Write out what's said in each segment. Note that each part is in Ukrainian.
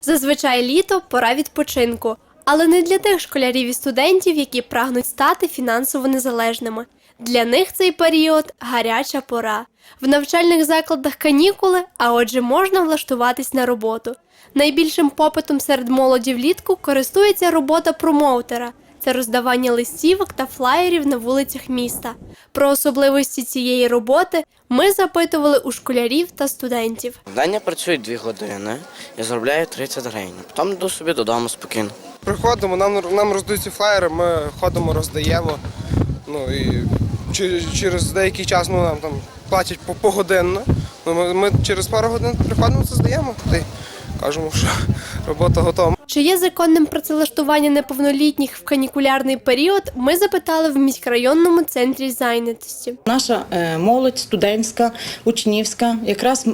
Зазвичай літо пора відпочинку, але не для тих школярів і студентів, які прагнуть стати фінансово незалежними. Для них цей період гаряча пора. В навчальних закладах канікули, а отже, можна влаштуватись на роботу. Найбільшим попитом серед молоді влітку користується робота промоутера. Це роздавання листівок та флаєрів на вулицях міста. Про особливості цієї роботи ми запитували у школярів та студентів. В день я працюю 2 години, я заробляю 30 гривень. Потім йду собі додому спокійно. Приходимо, нам, нам роздають ці флаєри, ми ходимо, роздаємо. Ну і через деякий час ну, нам там платять погодинно. Ну, Ми, ми через пару годин приходимо, це здаємо. Та й кажемо, що робота готова. Чи є законним працевлаштування неповнолітніх в канікулярний період? Ми запитали в міськрайонному центрі зайнятості. Наша е, молодь студентська, учнівська, якраз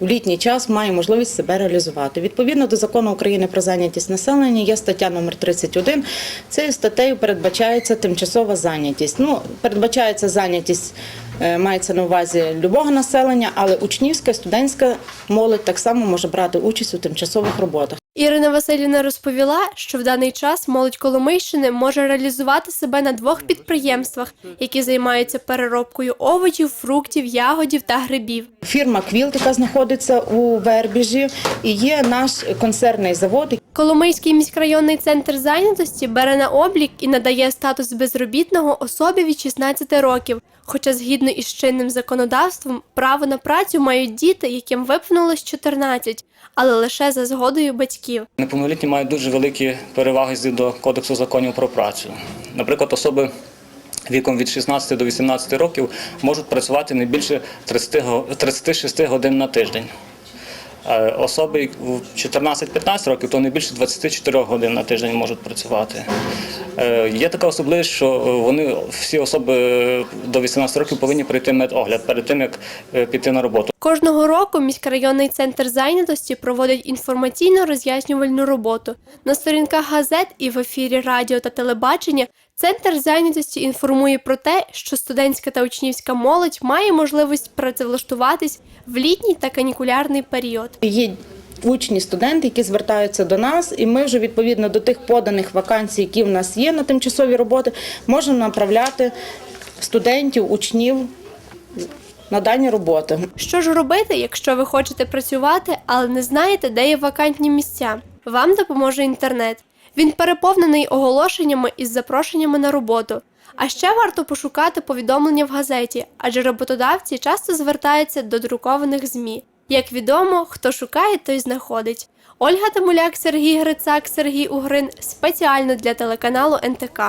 в літній час має можливість себе реалізувати. Відповідно до закону України про зайнятість населення є стаття номер 31. Цією статтею передбачається тимчасова зайнятість. Ну, передбачається зайнятість. е, Мається на увазі любого населення, але учнівська, студентська молодь так само може брати участь у тимчасових роботах. Ірина Васильівна розповіла, що в даний час молодь Коломийщини може реалізувати себе на двох підприємствах, які займаються переробкою овочів, фруктів, ягодів та грибів. Фірма Квілт, яка знаходиться у Вербіжі, і є наш консервний завод, Коломийський міськрайонний центр зайнятості бере на облік і надає статус безробітного особі від 16 років. Хоча згідно із чинним законодавством право на працю мають діти, яким виповнилось 14, але лише за згодою батьків. Неповнолітні мають дуже великі переваги згідно Кодексу законів про працю. Наприклад, особи віком від 16 до 18 років можуть працювати не більше 30 36 годин на тиждень. Е, Особи в 14-15 років то не більше 24 годин на тиждень можуть працювати. Е, Є така особливість, що е, вони всі особи е, до 18 років повинні пройти медогляд перед тим, як піти на роботу. Кожного року міськрайонний центр зайнятості проводить інформаційно-роз'яснювальну роботу. На сторінках газет і в ефірі радіо та телебачення центр зайнятості інформує про те, що студентська та учнівська молодь має можливість працевлаштуватись в літній та канікулярний період. Є учні, студенти, які звертаються до нас, і ми вже відповідно до тих поданих вакансій, які в нас є на тимчасові роботи, можемо направляти студентів, учнів на дані роботи. Що ж робити, якщо ви хочете працювати, але не знаєте, де є вакантні місця? Вам допоможе інтернет. Він переповнений оголошеннями із запрошеннями на роботу. А ще варто пошукати повідомлення в газеті, адже роботодавці часто звертаються до друкованих ЗМІ. Як відомо, хто шукає, той знаходить. Ольга Тамуляк, Сергій Грицак, Сергій Угрин спеціально для телеканалу НТК.